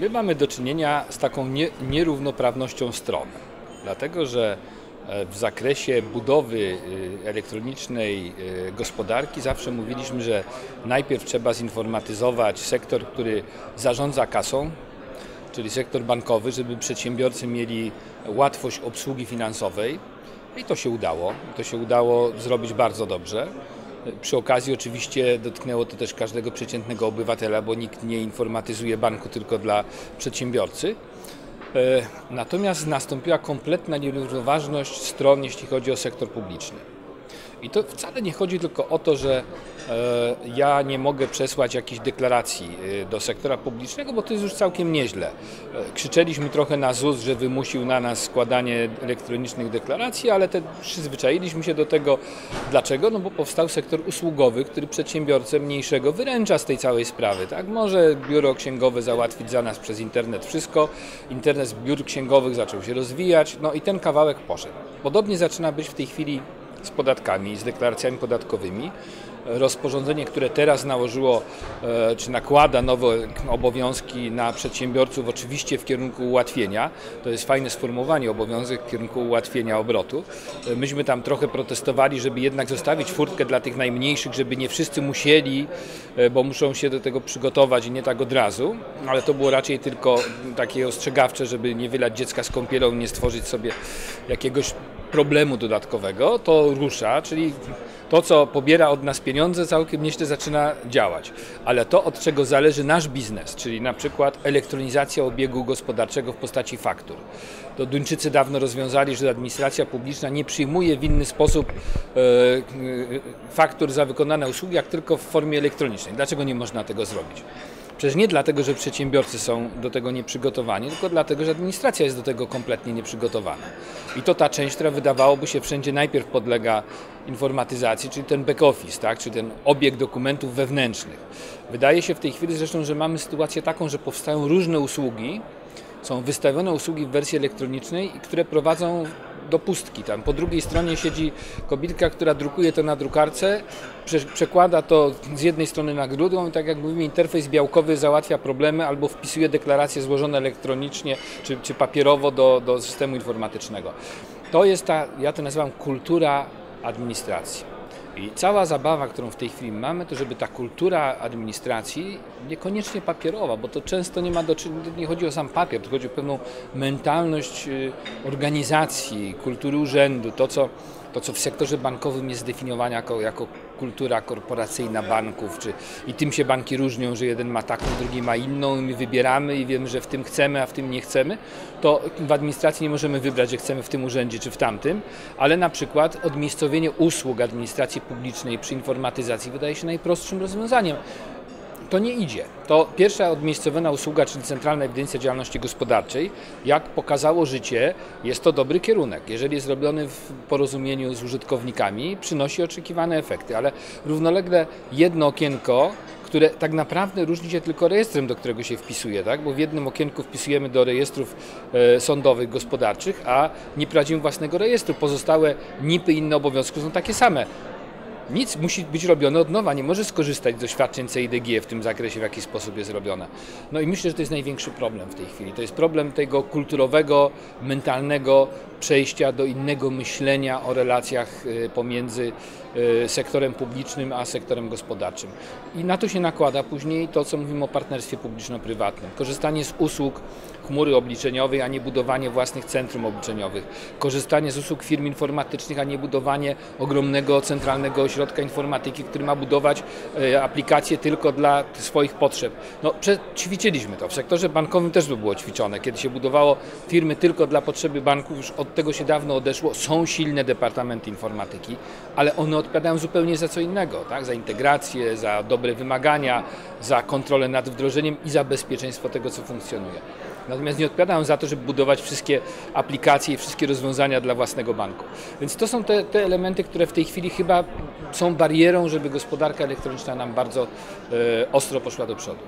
My mamy do czynienia z taką nie, nierównoprawnością stron, dlatego że e, w zakresie budowy e, elektronicznej e, gospodarki zawsze mówiliśmy, że najpierw trzeba zinformatyzować sektor, który zarządza kasą, czyli sektor bankowy, żeby przedsiębiorcy mieli łatwość obsługi finansowej. I to się udało. To się udało zrobić bardzo dobrze. Przy okazji oczywiście dotknęło to też każdego przeciętnego obywatela, bo nikt nie informatyzuje banku tylko dla przedsiębiorcy. E, natomiast nastąpiła kompletna nierównoważność stron, jeśli chodzi o sektor publiczny. I to wcale nie chodzi tylko o to, że e, ja nie mogę przesłać jakiejś deklaracji e, do sektora publicznego, bo to jest już całkiem nieźle. E, krzyczeliśmy trochę na ZUS, że wymusił na nas składanie elektronicznych deklaracji, ale te, przyzwyczailiśmy się do tego. Dlaczego? No bo powstał sektor usługowy, który przedsiębiorcę mniejszego wyręcza z tej całej sprawy. Tak? Może biuro księgowe załatwić za nas przez internet wszystko. Internet biur księgowych zaczął się rozwijać, no i ten kawałek poszedł. Podobnie zaczyna być w tej chwili z podatkami, z deklaracjami podatkowymi. Rozporządzenie, które teraz nałożyło, e, czy nakłada nowe obowiązki na przedsiębiorców, oczywiście w kierunku ułatwienia. To jest fajne sformułowanie, obowiązek w kierunku ułatwienia obrotu. E, myśmy tam trochę protestowali, żeby jednak zostawić furtkę dla tych najmniejszych, żeby nie wszyscy musieli, e, bo muszą się do tego przygotować i nie tak od razu, ale to było raczej tylko takie ostrzegawcze, żeby nie wylać dziecka z kąpielą, nie stworzyć sobie jakiegoś problemu dodatkowego, to rusza, czyli to, co pobiera od nas pieniądze, całkiem nieźle zaczyna działać. Ale to, od czego zależy nasz biznes, czyli na przykład elektronizacja obiegu gospodarczego w postaci faktur. To Duńczycy dawno rozwiązali, że administracja publiczna nie przyjmuje w inny sposób e, e faktur za wykonane usługi, jak tylko w formie elektronicznej. Dlaczego nie można tego zrobić? Przecież nie dlatego, że przedsiębiorcy są do tego nieprzygotowani, tylko dlatego, że administracja jest do tego kompletnie nieprzygotowana. I to ta część, która wydawałoby się wszędzie najpierw podlega informatyzacji, czyli ten back office, tak? czyli ten obieg dokumentów wewnętrznych. Wydaje się w tej chwili zresztą, że mamy sytuację taką, że powstają różne usługi, są wystawione usługi w wersji elektronicznej, które prowadzą do pustki. Tam po drugiej stronie siedzi kobietka, która drukuje to na drukarce, przekłada to z jednej strony na drugą i tak jak mówimy, interfejs białkowy załatwia problemy albo wpisuje deklaracje złożone elektronicznie czy, czy papierowo do, do systemu informatycznego. To jest ta, ja to nazywam kultura administracji. I cała zabawa, którą w tej chwili mamy, to żeby ta kultura administracji, niekoniecznie papierowa, bo to często nie ma do czynienia, nie chodzi o sam papier, to chodzi o pewną mentalność y, organizacji, kultury urzędu, to co to, co w sektorze bankowym jest zdefiniowane jako, jako kultura korporacyjna banków, czy, i tym się banki różnią, że jeden ma taką, drugi ma inną, i my wybieramy i wiemy, że w tym chcemy, a w tym nie chcemy, to w administracji nie możemy wybrać, że chcemy w tym urzędzie czy w tamtym, ale na przykład odmiejscowienie usług administracji publicznej przy informatyzacji wydaje się najprostszym rozwiązaniem to nie idzie. To pierwsza odmiejscowiona usługa, czyli Centralna Ewidencja Działalności Gospodarczej, jak pokazało życie, jest to dobry kierunek. Jeżeli jest robiony w porozumieniu z użytkownikami, przynosi oczekiwane efekty, ale równolegle jedno okienko które tak naprawdę różni się tylko rejestrem, do którego się wpisuje, tak? bo w jednym okienku wpisujemy do rejestrów e, sądowych, gospodarczych, a nie prowadzimy własnego rejestru. Pozostałe NIP-y i inne obowiązki są takie same. Nic musi być robione od nowa, nie może skorzystać z doświadczeń CIDG w tym zakresie, w jaki sposób jest robione. No i myślę, że to jest największy problem w tej chwili. To jest problem tego kulturowego, mentalnego przejścia do innego myślenia o relacjach y, pomiędzy y, sektorem publicznym a sektorem gospodarczym. I na to się nakłada później to, co mówimy o partnerstwie publiczno-prywatnym. Korzystanie z usług chmury obliczeniowej, a nie budowanie własnych centrum obliczeniowych. Korzystanie z usług firm informatycznych, a nie budowanie ogromnego centralnego ośrodka informatyki, który ma budować y, aplikacje tylko dla swoich potrzeb. No, ćwiczyliśmy to. W sektorze bankowym też by było ćwiczone. Kiedy się budowało firmy tylko dla potrzeby banków, już od tego się dawno odeszło. Są silne departamenty informatyki, ale one odpowiadają zupełnie za co innego, tak? za integrację, za dobre wymagania, za kontrolę nad wdrożeniem i za bezpieczeństwo tego, co funkcjonuje. Natomiast nie odpowiadają za to, żeby budować wszystkie aplikacje i wszystkie rozwiązania dla własnego banku. Więc to są te, te elementy, które w tej chwili chyba są barierą, żeby gospodarka elektroniczna nam bardzo e, ostro poszła do przodu.